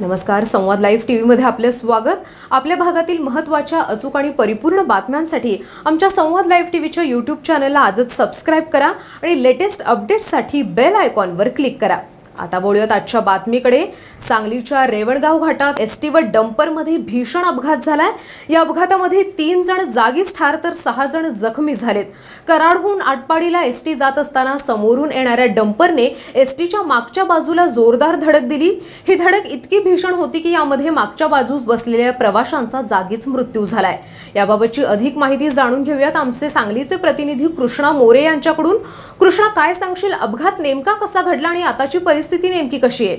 नमस्कार संवाद live T व्हीमध्ये आपले स्वागत. आपल्या भागातील महत्त्वाच्या अचूक आणि परिपूर्ण बातम्यांसाठी आमच्या संवाद लाईव्ह टी व्हीच्या यूट्यूब चॅनलला आजच सबस्क्राईब करा आणि लेटेस्ट अपडेट्ससाठी बेल आयकॉनवर क्लिक करा. आता बोलूयात आजच्या बातमीकडे. सांगलीच्या रेवणगाव घाटात एस टी व डंपरमध्ये भीषण अपघात झालाय. या अपघातामध्ये तीन जण जागीच ठार तर सहा जण जखमी झालेत. कराडहून आटपाडीला एस टी जात असताना समोरून येणाऱ्या डंपरने एस टीच्या मागच्या बाजूला जोरदार धडक दिली. ही धडक इतकी भीषण होती की यामध्ये मागच्या बाजूस बसलेल्या प्रवाशांचा जागीच मृत्यू झालाय. याबाबतची अधिक माहिती जाणून घेऊयात आमचे सांगलीचे प्रतिनिधी कृष्णा मोरे यांच्याकडून. कृष्णा काय सांगशील? अपघात नेमका कसा घडला आणि आताची परिस्थिती नेमकी कशी आहे?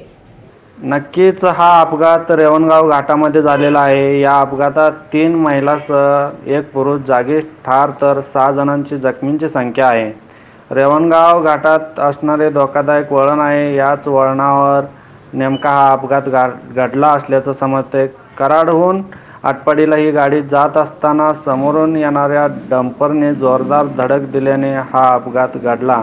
नक्कीच हा अपघात रेवणगाव घाटामध्ये झालेला आहे. या अपघातात तीन महिलासह एक पुरुष जागीच ठार तर सहा जणांची जखमींची संख्या आहे. रेवणगाव घाटात असणारे धोकादायक वळण आहे. याच वळणावर नेमका हा अपघात गा घडला असल्याचं समजते. कराडहून आटपाडीला ही गाडी जात असताना समोरून येणाऱ्या डंपरने जोरदार धडक दिल्याने हा अपघात घडला.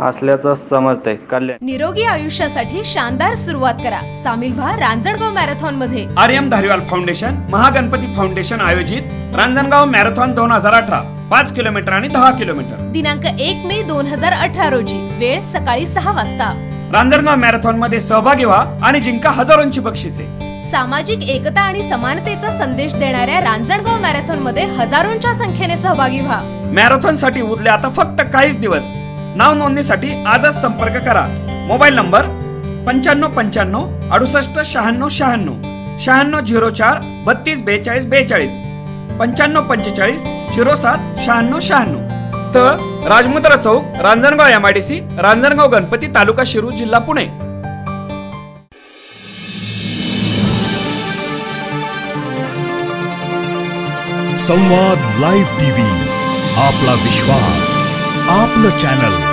असल्याचं समजते कल्याण. निरोगी आयुष्यासाठी शानदार सुरुवात करा. सामील व्हा रांजणगाव मॅरेथॉनमध्ये आर्यम धारीवाल फाउंडेशन महागणपती फाउंडेशन आयोजित रांजणगाव मॅरेथॉन दोन हजार अठरा पाच किलोमीटर आणि दहा किलोमीटर. दिनांक एक मे दोन हजार अठरा रोजी वेळ सकाळी सहा वाजता. रांजणगाव मॅरेथॉनमध्ये सहभागी व्हा आणि जिंका हजारोंची बक्षिसे. सामाजिक एकता आणि समानतेचा संदेश देणाऱ्या रांजणगाव मॅरेथॉनमध्ये हजारोंच्या संख्येने सहभागी व्हा. मॅरेथॉनसाठी उरले आता फक्त काहीच दिवस. नाव नोंदणीसाठी आजच संपर्क करा. मोबाईल नंबर पंच्याण्णव पंच्याण्णव अडुसष्ट शहाण्णव शहाण्णव शहाण्णव झिरो चार बत्तीस बेचाळीस बेचाळीस पंच्याण्णव पंचेचाळीस झिरो सात शहाण्णव शहाण्णव. स्थळ Rajmudra Chowk Ranjangaon M I D C Ranjangaon Ganpati तालुका शिरू जिल्हा पुणे. संवाद लाईव्ह टीव्ही आपला विश्वास आपलं चॅनल.